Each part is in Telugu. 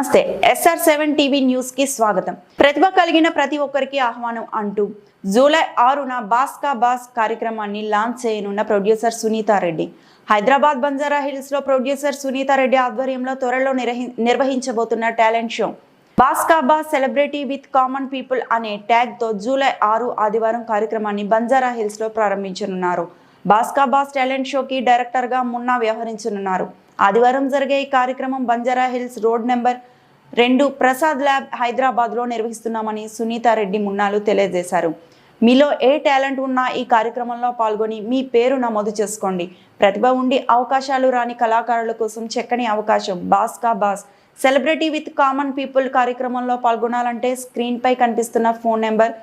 నమస్తే ఎస్ఆర్ సెవెన్ టీవీ న్యూస్కి స్వాగతం. ప్రతిభ కలిగిన ప్రతి ఒక్కరికి ఆహ్వానం అంటూ జూలై ఆరున బాస్ కా బాస్ కార్యక్రమాన్ని లాంచ్ చేయనున్న ప్రొడ్యూసర్ సునీతారెడ్డి హైదరాబాద్ బంజారా హిల్స్లో ప్రొడ్యూసర్ సునీతారెడ్డి ఆధ్వర్యంలో త్వరలో నిర్వహించబోతున్న talent show. Boss ka boss celebrity with common people అనే ట్యాగ్తో జూలై ఆరు ఆదివారం కార్యక్రమాన్ని బంజారా హిల్స్లో ప్రారంభించనున్నారు. బాస్కాబాస్ బాస్ టాలెంట్ షోకి డైరెక్టర్గా మున్నా వ్యవహరించనున్నారు. ఆదివారం జరిగే ఈ కార్యక్రమం బంజారా హిల్స్ రోడ్ నెంబర్ రెండు ప్రసాద్ ల్యాబ్ హైదరాబాద్లో నిర్వహిస్తున్నామని సునీతారెడ్డి మున్నాలు తెలియజేశారు. మీలో ఏ టాలెంట్ ఉన్నా ఈ కార్యక్రమంలో పాల్గొని మీ పేరు నమోదు చేసుకోండి. ప్రతిభ ఉండి అవకాశాలు రాని కళాకారుల కోసం చక్కని అవకాశం boss ka boss. Celebrity with common people కార్యక్రమంలో పాల్గొనాలంటే స్క్రీన్పై కనిపిస్తున్న phone number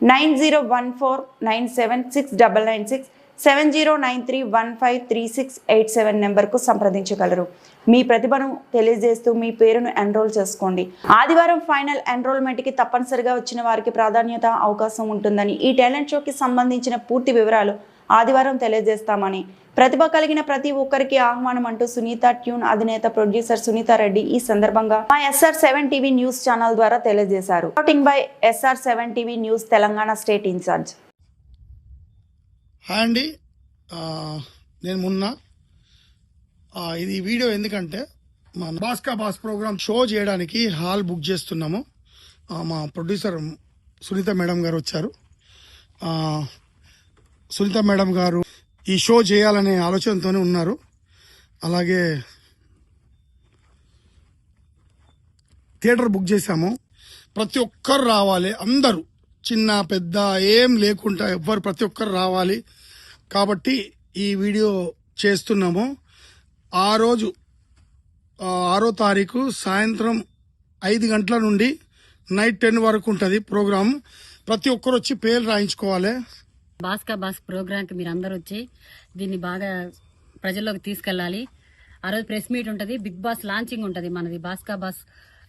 nine zero one four nine seven six double nine six seven zero nine three one five three six eight seven నెంబర్కు సంప్రదించగలరు. మీ ప్రతిభను తెలియజేస్తూ మీ పేరును ఎన్రోల్ చేసుకోండి. ఆదివారం ఫైనల్ ఎన్రోల్మెంట్కి తప్పనిసరిగా వచ్చిన వారికి ప్రాధాన్యత అవకాశం ఉంటుందని ఈ టాలెంట్ షోకి సంబంధించిన పూర్తి వివరాలు ఆదివారం తెలియజేస్తామని. ప్రతిభ కలిగిన ప్రతి ఒక్కరికి ఆహ్వానం అంటూ సునీత ట్యూన్ అధినేత ప్రొడ్యూసర్ సునీత రెడ్డి ఈ సందర్భంగా మా SR seven TV news channel ద్వారా తెలియజేశారు. By SR seven TV news Telangana state incharge. Hi అండి. నేను మొన్న. ఇది వీడియో ఎందుకంటే మా బాస్కా బాస్ ప్రోగ్రామ్ షో చేయడానికి హాల్ బుక్ చేస్తున్నాము. మా ప్రొడ్యూసర్ సునీత మేడం గారు వచ్చారు. సునీత మేడం గారు ఈ షో చేయాలనే ఆలోచనతోనే ఉన్నారు. అలాగే థియేటర్ బుక్ చేశాము. ప్రతి ఒక్కరు రావాలి అందరూ. చిన్న పెద్ద ఏం లేకుండా ఎవ్వరు ప్రతి ఒక్కరు రావాలి. కాబట్టి ఈ వీడియో చేస్తున్నాము. ఆ రోజు ఆరో తారీఖు సాయంత్రం ఐదు గంటల నుండి నైట్ టెన్ వరకు ఉంటుంది ప్రోగ్రామ్. ప్రతి ఒక్కరు వచ్చి పేరు రాయించుకోవాలి. బాస్కా బాస్ ప్రోగ్రాంకి మీరు అందరు వచ్చి దీన్ని బాగా ప్రజల్లోకి తీసుకెళ్ళాలి. ఆ రోజు ప్రెస్ మీట్ ఉంటుంది. బిగ్ బాస్ లాంచింగ్ ఉంటుంది మనది. బాస్కా బాస్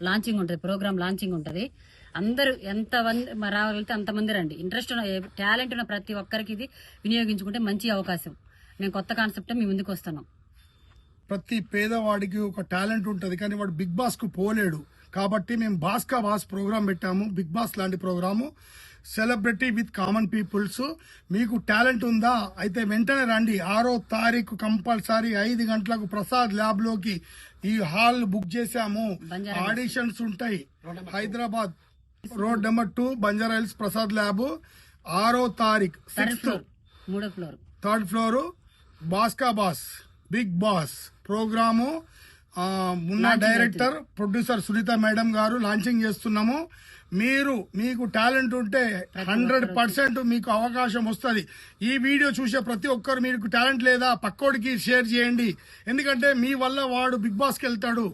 లాంచింగ్ ఉంటుంది. ప్రోగ్రామ్ లాంచింగ్ ఉంటుంది. అందరూ ఎంత మంది మ- రాగలిగితే అంతమంది రండి. ఇంట్రెస్ట్ ఉన్న టాలెంట్ ఉన్న ప్రతి ఒక్కరికి ఇది వినియోగించుకుంటే మంచి అవకాశం. మేము కొత్త కాన్సెప్ట్ మీ ముందుకు వస్తున్నాం. ప్రతి పేదవాడికి ఒక టాలెంట్ ఉంటుంది కానీ వాడు బిగ్ బాస్కు పోలేడు. కాబట్టి మేము బాస్కా బాస్ ప్రోగ్రామ్ పెట్టాము బిగ్ బాస్ లాంటి program celebrity with common peoples మీకు టాలెంట్ ఉందా? అయితే వెంటనే రండి. ఆరో తారీఖు కంపల్సరీ ఐదు గంటలకు ప్రసాద్ ల్యాబ్లోకి ఈ హాల్ బుక్ చేశాము. ఆడిషన్స్ ఉంటాయి. Hyderabad. Road number two Banjara Hills Prasad Lab. ఆరో తారీఖు సిక్స్త్ ఫ్లోర్ మూడో ఫ్లోర్. థర్డ్ ఫ్లోర్ బాస్కా బాస్ బిగ్ బాస్ ప్రోగ్రాము. ఉన్న డైరెక్టర్ ప్రొడ్యూసర్ సునీత మేడం గారు లాంచింగ్ చేస్తున్నాము. మీరు మీకు టాలెంట్ ఉంటే హండ్రెడ్ పర్సెంట్ మీకు అవకాశం వస్తుంది. ఈ వీడియో చూసే ప్రతి ఒక్కరు మీకు టాలెంట్ లేదా పక్కోడికి షేర్ చేయండి. ఎందుకంటే మీ వల్ల వాడు బిగ్ బాస్కి వెళ్తాడు.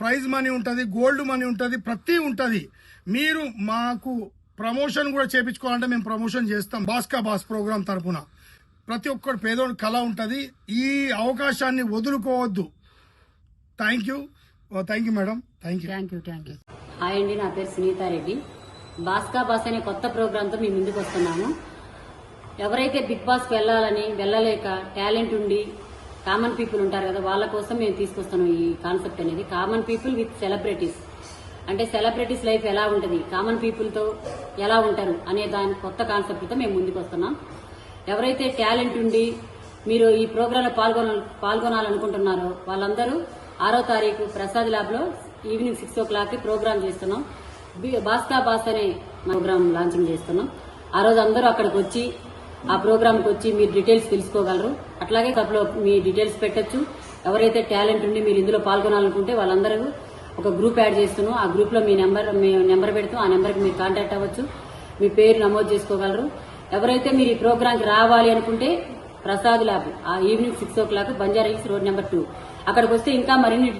ప్రైజ్ మనీ ఉంటుంది గోల్డ్ మనీ ఉంటుంది ప్రతి ఉంటుంది. మీరు మాకు ప్రమోషన్ కూడా చేపించుకోవాలంటే మేము ప్రమోషన్ చేస్తాం బాస్కా బాస్ ప్రోగ్రామ్ తరపున. ప్రతి ఒక్కరు పేదోడి కళ ఉంటుంది. ఈ అవకాశాన్ని వదులుకోవద్దు. Thank you thank you madam thank you thank you thank you hi అండి నా పేరు సునీతారెడ్డి బాస్కా బాస్ అనే కొత్త ప్రోగ్రాంతో మేము ముందుకు వస్తున్నాము. ఎవరైతే బిగ్ బాస్కి వెళ్ళాలని వెళ్ళలేక టాలెంట్ ఉండి కామన్ పీపుల్ ఉంటారు కదా వాళ్ళ కోసం మేము తీసుకొస్తాను ఈ కాన్సెప్ట్ అనేది. కామన్ పీపుల్ విత్ సెలబ్రిటీస్ అంటే సెలబ్రిటీస్ లైఫ్ ఎలా ఉంటుంది? కామన్ పీపుల్తో ఎలా ఉంటారు అనే దాని కొత్త కాన్సెప్ట్తో మేము ముందుకు వస్తున్నాం ఎవరైతే టాలెంట్ ఉండి మీరు ఈ ప్రోగ్రాంలో పాల్గొన పాల్గొనాలనుకుంటున్నారో వాళ్ళందరూ ఆరో తారీఖు ప్రసాద్ ల్యాబ్లో ఈవినింగ్ సిక్స్ ఓ క్లాక్కి ప్రోగ్రామ్ చేస్తున్నాం. బి- బాస్కా బాస్ అనే ప్రోగ్రామ్ లాంచింగ్ చేస్తున్నాం. ఆ రోజు అందరూ అక్కడికి వచ్చి ఆ ప్రోగ్రామ్కి వచ్చి మీరు డీటెయిల్స్ తెలుసుకోగలరు. అట్లాగే కప్లో మీ డీటెయిల్స్ పెట్టొచ్చు. ఎవరైతే టాలెంట్ ఉండి మీరు ఇందులో పాల్గొనాలనుకుంటే వాళ్ళందరూ ఒక గ్రూప్ యాడ్ చేస్తున్నాం ఆ గ్రూప్లో మీ నెంబర్ మీ నెంబర్ పెడతాం ఆ నెంబర్కి మీరు కాంటాక్ట్ అవ్వచ్చు. మీ పేరు నమోదు చేసుకోగలరు. ఎవరైతే మీరు ఈ ప్రోగ్రాంకి రావాలి అనుకుంటే ప్రసాద్ ల్యాబ్ ఆ evening six o'clock Banjara Hills road number two అక్కడికి వస్తే ఇంకా మరిన్ని